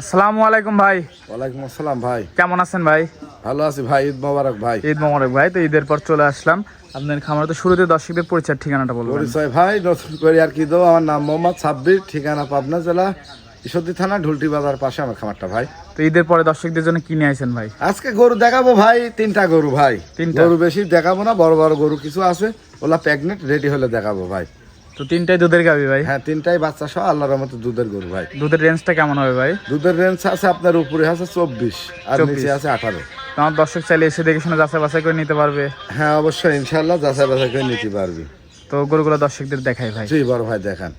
আসসালামু আলাইকুম ভাই। ওয়ালাইকুম আসসালাম ভাই। কেমন আছেন ভাই? ভালো আছি ভাই ঈদ মোবারক ভাই। ঈদ মোবারক ভাই তো ঈদের পর চলে আসলাম। আপনার খামার তো শুরুতে দর্শকদের পরিচয় ঠিকানাটা বলবেন। পরিচয় ভাই নতুন করে আর কি দেবো আমার নাম মোহাম্মদ সাব্বির ঠিকানা পাবনা জেলা ঈশ্বরদী থানা ঢুলটি বাজার পাশে আমার খামারটা ভাই। তো ঈদের পরে দর্শকদের জন্য কিনে আইছেন ভাই? আজকে গরু দেখাবো ভাই তিনটা গরু ভাই। তিনটা? গরু বেশি দেখাবো না বড় বড় গরু কিছু আছে ওলা প্যাগনেট রেডি হলে দেখাবো ভাই। তো তিনটাই দুধের গাবি ভাই? হ্যাঁ তিনটাই বাচ্চা সহ আল্লাহর মতো দুধের গরু ভাই। দুধের রেঞ্জটা কেমন হবে ভাই? দুধের রেঞ্জ আছে আপনার উপরে আছে চব্বিশ আর 24 নিচে আছে আঠারো। আমার দর্শক চাইলে এসে দেখে শুনে যাচাই বাছাই করে নিতে পারবে। হ্যাঁ অবশ্যই ইনশাল্লাহ যাচাই বাছাই করে নিতে পারবি। তো গরুগুলো দর্শকদের দেখাই ভাই। জি বড় ভাই দেখান।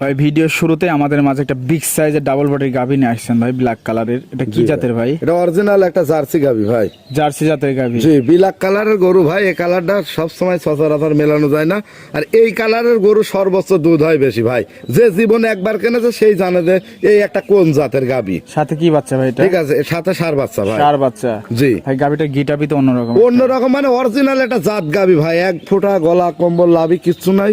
ভাই ভিডিওর শুরুতে আমাদের মাঝে একটা বিগ সাইজের ডাবল বডির গাভি নিয়ে আসছেন ভাই ব্ল্যাক কালারের এটা কি জাতের ভাই? এটা অরিজিনাল একটা জার্সি গাবি ভাই। জার্সি জাতের গাভি। জি বিলাক কালারের গরু ভাই এই কালারটা সবসময় সচরাচর মেলানো যায় না। আর এই কালারের গরু সর্বোচ্চ দুধ হয় বেশি ভাই। যে জীবনে একবার কিনেছে সেই জানে যে এই একটা কোন জাতের গাবি সাথে কি বাচ্চা ভাই এটা? ঠিক আছে সাথে সার বাচ্চা ভাই। চার বাচ্চা। জি। ভাই গাভিটা গিটাপি তো অন্যরকম অন্যরকম মানে অরিজিনাল একটা জাত গাবি ভাই। এক ফোঁটা গলা কম্বল লাভি কিছু নাই।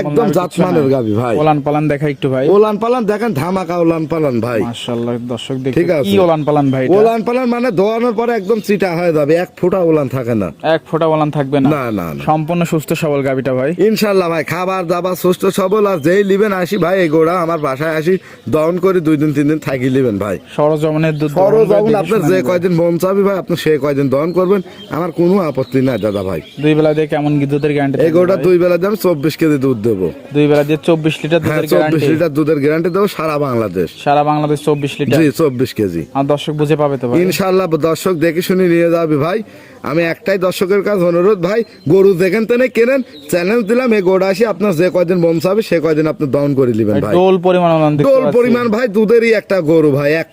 একদম জাত মানের। গাবি ভাই। ওলান পালান দেখা একটু ভাই। ওলান পালান দেখেন ধামাকা ওলান পালান ভাই। মাশাআল্লাহ দর্শক ঠিক আছে। কি ওলান পালান ভাই ওলান পালান মানে ধোয়ানোর পরে একদম চিটা হয়ে যাবে এক ফোঁটা ওলান থাকে না। এক ফোঁটা ওলান থাকবে না? না না সম্পূর্ণ সুস্থ সবল গাভিটা ভাই। ইনশাল্লাহ ভাই খাবার দাবার সুস্থ সবল আর যেই লিবেন আসি ভাই এই গোড়া আমার বাসায় আসি দহন করে দুই দিন তিন দিন থাকি লিবেন ভাই। সরজমিনের দুধ দেখে আপনার যে কয়দিন মন চাবি ভাই আপনি সে কয়দিন দহন করবেন আমার কোনো আপত্তি নাই দাদা ভাই। দুই বেলা দিয়ে কেমন কি দুধের গ্যারান্টি এই গোটা দুই বেলা দিয়ে আমি চব্বিশ কেজি দুধ দেবো। দুই বেলা দিয়ে চব্বিশ লিটার হ্যাঁ দুধের চব্বিশ লিটার দুধের গ্যারান্টি দেবো সারা বাংলাদেশ। সারা বাংলাদেশ চব্বিশ লিটার। জি চব্বিশ কেজি। আর দর্শক বুঝে পাবে তো ইনশাল্লাহ দর্শক দেখে শুনে নিয়ে যাবে ভাই। আমি একটাই দর্শকের কাছে অনুরোধ ভাই গরু যেখান থেকে কেনেন চ্যালেঞ্জ দিলাম এই গোড়া আসি আপনার যে কয়দিন বম চাবে সে কয়দিন আপনি দহন করে নেবেন ভাই ডোল পরিমাণ টোল পরিমাণ ভাই দুধেরই একটা গরু ভাই এক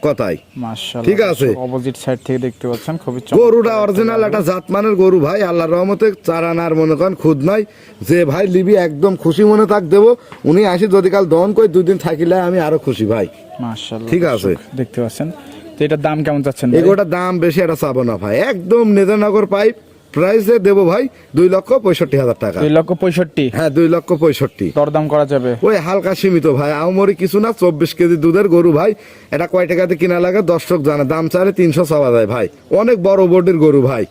মাশাআল্লাহ ঠিক আছে। অপোজিট সাইড থেকে দেখতে পাচ্ছেন খুবই গরুটা অরিজিনাল একটা জাতমানের গরু ভাই আল্লাহর রহমতে চারানার মনে করেন খুদ নাই। যে ভাই লিবি একদম খুশি মনে থাক দেবো উনি আসি যদি কাল দহন করে দুদিন থাকিলে আমি আরও খুশি ভাই। মাশাআল্লাহ ঠিক আছে। দেখতে পাচ্ছেন। তো এটার দাম কেমন চাচ্ছেন ভাই? এগোটা দাম বেশি এটা চাবো না ভাই। একদম নেজানগর পাইপ প্রাইসে দেবো ভাই দুই লক্ষ পঁয়ষট্টি হাজার টাকা। দুই লক্ষ পঁয়ষট্টি? হ্যাঁ দুই লক্ষ পঁয়ষট্টি। দরদাম করা যাবে? ওই হালকা সীমিত ভাই। আমরি কিছু না চব্বিশ কেজি দুধের গরু ভাই। এটা কয় টাকাতে কিনা লাগে দর্শক জানে। দাম চারে তিনশো চাওয়া যায় ভাই। অনেক বড় বডির গরু ভাই।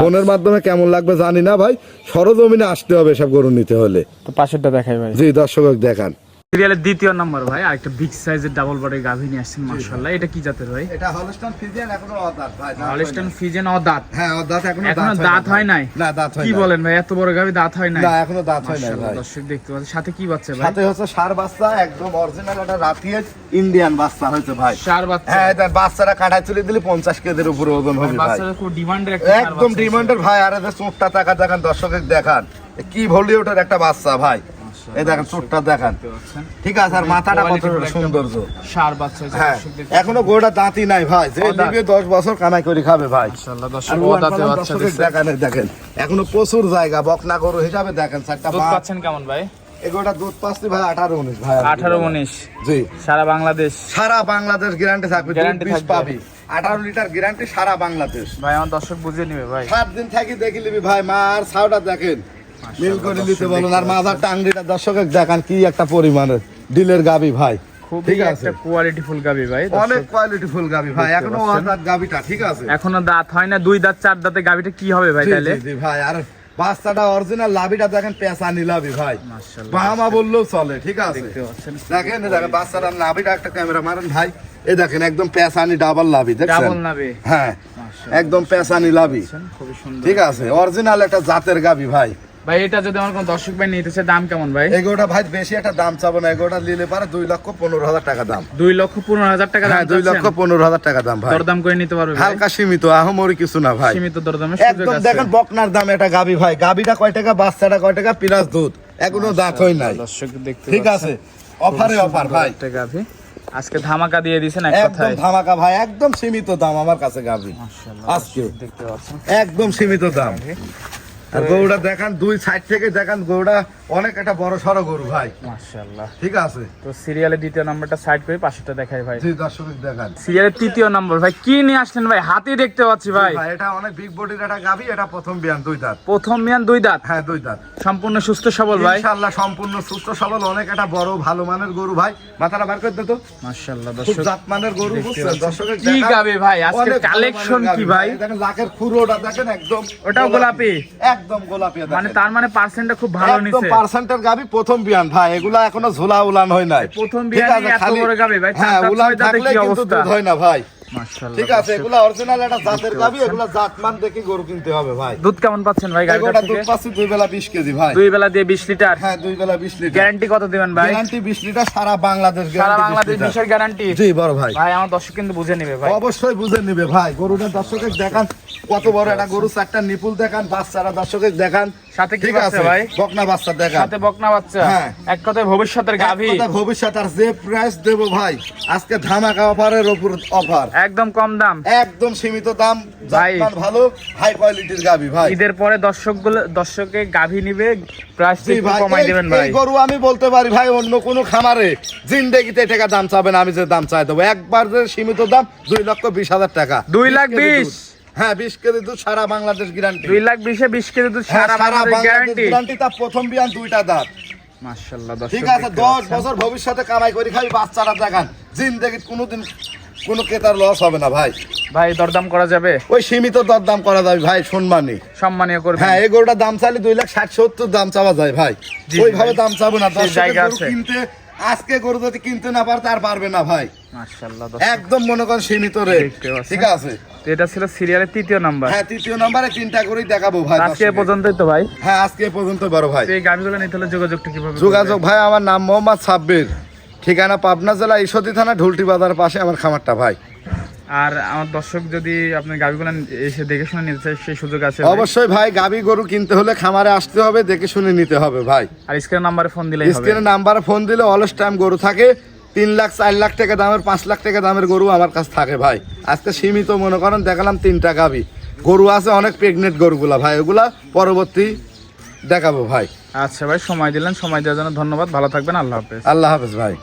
ফোনের মাধ্যমে কেমন লাগবে জানি না ভাই। সরজমিনে আসতে হবে সব গরু নিতে হলে। তো পাশেরটা দেখাই ভাই। জি দর্শক দেখান। সিরিয়ালের দ্বিতীয় নম্বর ভাই আরেকটা বিগ সাইজের ডাবল বডির গাভী নিয়ে আসছেন মাশাআল্লাহ। এটা কি জাতের ভাই? এটা হলস্টাইন ফ্রিজিয়ান এখনও অদাঁত ভাই হলস্টাইন ফিজেন ও দাঁত হ্যাঁ অদাঁত এখনও এখনও দাঁত হয় নাই না দাঁত হয় কি বলেন ভাই এত বড় গাভী দাঁত হয় নাই? না এখনও দাঁত হয় না মাশাআল্লাহ, ভাই। দর্শক দেখতে পাচ্ছেন। সাথে কি বাচ্চা ভাই? সাথে হচ্ছে সার বাচ্চা একদম অরিজিনাল একটা রাতিয়ে ইন্ডিয়ান বাচ্চা হয়েছে ভাই। চার বাচ্চা? হ্যাঁ এটা বাচ্চারা কাটায় তুলে দিলে পঞ্চাশ কেজির উপরে ওজন হবে ভাই। বাচ্চাদের খুব ডিমান্ডের একটা একদম ডিমান্ডের ভাই আর এদের চোখটা টাকা দেখান দর্শকের দেখান। কি ভলিউটের একটা বাচ্চা ভাই। এই দেখেন চোখটা দেখান। ঠিক আছে আর মাথাটা কত সৌন্দর্য। ষাঁড় বাচ্চা হ্যাঁ এখনও গোড়া দাঁতি নাই ভাই। যে অদাঁত। দশ বছর কামাই করে খাবে ভাই। মাশাআল্লাহ আর দর্শক উলান ওদাতে পালান বাচ্চা দর্শকের দিচ্ছে দেখান এই দেখেন এখনও প্রচুর জায়গা বকনা গরু হিসাবে দেখেন চারটা পাচ্ছেন কেমন ভাই? এগুলোটা দুধ পাচ্ছি ভাই আঠারো উনিশ ভাই। আঠারো উনিশ। জি। সারা বাংলাদেশ। সারা বাংলাদেশ গ্যারান্টি থাকবে। পাবি। আঠারো লিটার গ্যারান্টি সারা বাংলাদেশ। ভাই আমার দর্শক বুঝে নিবে ভাই। সাত দিন থাকি দেখি নিবি ভাই মার ছাউটা দেখেন। মিল করে নিতে বলুন। আর মাথার টাংরিটা দর্শকের দেখান কি একটা পরিমাণের। ডিলের গাবি ভাই। খুবই একটা কোয়ালিটি গাবি ভাই অনেক দর্শক। গাবি ভাই। এখনও পাচ্ছেন। গাবিটা ঠিক আছে? এখনও দাঁত হয় না দুই দাঁত চার দাঁতে গাবিটা কি হবে ভাই তাহলে? জি, জি, ভাই। আর বাচ্চাটা অরিজিনাল লাভিটা দেখেন পেঁচা নিলাবি ভাই। বাহামা বললেও চলে ঠিক আছে? দেখেন এই দেখেন বাচ্চাটার নাভিটা একটা ক্যামেরা মারেন ভাই। এই দেখেন একদম পেঁচানি ডাবল লাভি দেখছেন? হ্যাঁ একদম পেঁচানি লাভি ঠিক আছে? অরিজিনাল একটা জাতের গাবি ভাই। ভাই এটা যদি আমার কোন দর্শক ভাই দাম কেমন ভাই? এগোটা ভাই বেশি একটা দাম চাবো না। এগোটা নিলে পারে দুই লক্ষ পনেরো হাজার টাকা দাম। দুই লক্ষ পনেরো হাজার টাকা দাম হ্যাঁ দুই লক্ষ পনেরো হাজার টাকা দাম ভাই। দরদাম করে নিতে পারবে হালকা সীমিত আহমরি কিছু না ভাই। সীমিত একদম দেখেন বকনার দাম এটা গাবি ভাই। গাবিটা কয় টাকা বাচ্চাটা কয় টাকা দুধ। এখনও দাঁত হয় নাই। দর্শক দেখতে ঠিক আছে অফারে অফার ভাই। একটা গাভী আজকে ধামাকা দিয়ে দিয়েছেন এক একদম ধামাকা ভাই একদম সীমিত দাম আমার কাছে মাশাআল্লাহ, আজকে। দেখতে পাচ্ছেন। একদম সীমিত দাম। আর গরুটা দেখান দুই সাইড থেকে দেখান গরুটা অনেক একটা বড় সড়ো গরু ভাই। মাশাআল্লাহ। ঠিক আছে? তো সিরিয়ালের দ্বিতীয় নাম্বারটা সাইড করে পাশেটা দেখাই ভাই। জি দর্শক দেখান। সিরিয়ালের তৃতীয় নম্বর ভাই কি নিয়ে আসলেন ভাই? হাতি দেখতে পাচ্ছি ভাই। ভাই এটা অনেক বিগ বডির একটা গাভি এটা প্রথম বিয়ান দুই দাঁত। প্রথম দুই দাঁত? হ্যাঁ দুই দাঁত। সম্পূর্ণ সুস্থ সবল ভাই। ইনশাআল্লাহ সম্পূর্ণ সুস্থ সবল অনেক একটা বড় ভালো মানের গরু ভাই। মাথাটা বার করে দে তো। মাশাআল্লাহ দর্শক। জাত মানের গরু। দর্শকের কি গাবে ভাই? আজকে কালেকশন কি ভাই। দেখেন লাখের খুরোটা দেখেন একদম ওটাও গোলাপি? একদম গোলাপি মানে তার মানে পার্সেন্টটা খুব ভালো নিছে। পার্সেন্টের গাবি প্রথম বিয়ান ভাই এগুলা এখনও ঝোলা উলান হয় নাই। প্রথম আছে, এত বড় ভাই, হ্যাঁ উলান থাকলে কিন্তু দুধ হয় না ভাই। ঠিক আছে এগুলা অরিজিনাল একটা জাতের গাবি এগুলা জাতমান দেখে গরু কিনতে হবে ভাই। দুধ কেমন পাচ্ছেন ভাই গাড়িটা থেকে? দুধ পাচ্ছি দুই বেলা বিশ কেজি ভাই। দুই বেলা দিয়ে বিশ লিটার? হ্যাঁ দুই বেলা বিশ লিটার। গ্যারান্টি কত দিবেন ভাই? গ্যারান্টি বিশ লিটার সারা বাংলাদেশ সারা বাংলাদেশ বিশের গ্যারান্টি জি বড় ভাই। ভাই আমার দর্শক কিন্তু বুঝে নিবে ভাই। অবশ্যই বুঝে নিবে ভাই। গরুটা দর্শকের দেখান কত বড় একটা গরু চারটা নিপুল দেখান বাচ্চারা দর্শকের দেখান। সাথে কি আছে ভাই? বকনা বাচ্চা দেখান সাথে বকনা বাচ্চা। হ্যাঁ। এক কথায় ভবিষ্যতের গাভী। ভবিষ্যৎ আর যে প্রাইস দেব ভাই আজকে ধামাকা অফারের উপর অফার একদম কম দাম। একদম সীমিত দাম ভাই। ভালো হাই কোয়ালিটির গাবি ভাই। ঈদের পরে দর্শকগুলো দর্শকে গাভী নিবে প্রাইস কমাই ভাই। গরু আমি বলতে পারি ভাই অন্য কোনো খামারে জিন্দেগিতে টাকা দাম চাবে না আমি যে দাম চাই দেবো। একবার যে সীমিত দাম দুই লক্ষ বিশ হাজার টাকা। দুই লাখ বিশ? হ্যাঁ বিশ কেজি দুধ সারা বাংলাদেশ গ্যারান্টি দুই লাখ বিশে বিশ কেজি দুধ হ্যাঁ, সারা বাংলাদেশ গ্যারান্টি গ্যারান্টি তার প্রথম বিয়ান দুইটা দাঁত। মাশাআল্লাহ ঠিক আছে দেখতে দশ পাচ্ছেন। বছর ভবিষ্যতে কামাই করে খাবি বাচ্চারা দেখান। জিন্দেগি কোনোদিন কোনো ক্রেতার লস হবে না ভাই। ভাই দরদাম করা যাবে? ওই সীমিত দরদাম করা যাবে ভাই সম্মানী। সম্মানীয় করবেন হ্যাঁ এই গরুটার দাম চাইলে দুই লাখ ষাট সত্তর দাম চাওয়া যায় ভাই। ওইভাবে দাম চাবো না জায়গা। কিনতে আজকে গরু যদি কিনতে না পারতে আর পারবে না ভাই। একদম মনে করেন সীমিত রেট ঠিক আছে। এটা ছিল সিরিয়ালের তৃতীয় নাম্বার হ্যাঁ তৃতীয় নম্বরে তিনটা করেই দেখাবো ভাই আজকে পর্যন্তই তো ভাই। হ্যাঁ আজকে পর্যন্ত বড় ভাই। এই গাড়িগুলো নিতে হলে যোগাযোগটা কীভাবে যোগাযোগ ভাই আমার নাম মোহাম্মদ সাব্বির। ঠিকানা পাবনা জেলা ঈশ্বরদী থানা ঢুলটি বাজার পাশে আমার খামারটা ভাই। আর আমার দর্শক যদি আপনার গাড়িগুলো এসে দেখে শুনে নিতে চায় সেই সুযোগ আছে অবশ্যই ভাই গাবি গরু কিনতে হলে খামারে আসতে হবে দেখে শুনে নিতে হবে ভাই। আর স্ক্রিন নাম্বারে ফোন দিলে হবে। স্ক্রিনে নাম্বারে ফোন দিলে অলস টাইম গরু থাকে। তিন লাখ চার লাখ টাকা দামের পাঁচ লাখ টাকা দামের গরু আমার কাছে থাকে ভাই। আজকে সীমিত মনে করেন দেখালাম তিনটা গাবি। গরু আছে অনেক প্রেগনেন্ট গরুগুলা ভাই ওগুলা পরবর্তী দেখাবো ভাই। আচ্ছা ভাই সময় দিলেন সময় দেওয়ার জন্য ধন্যবাদ। ভালো থাকবেন আল্লাহ হাফেজ। আল্লাহ হাফেজ ভাই।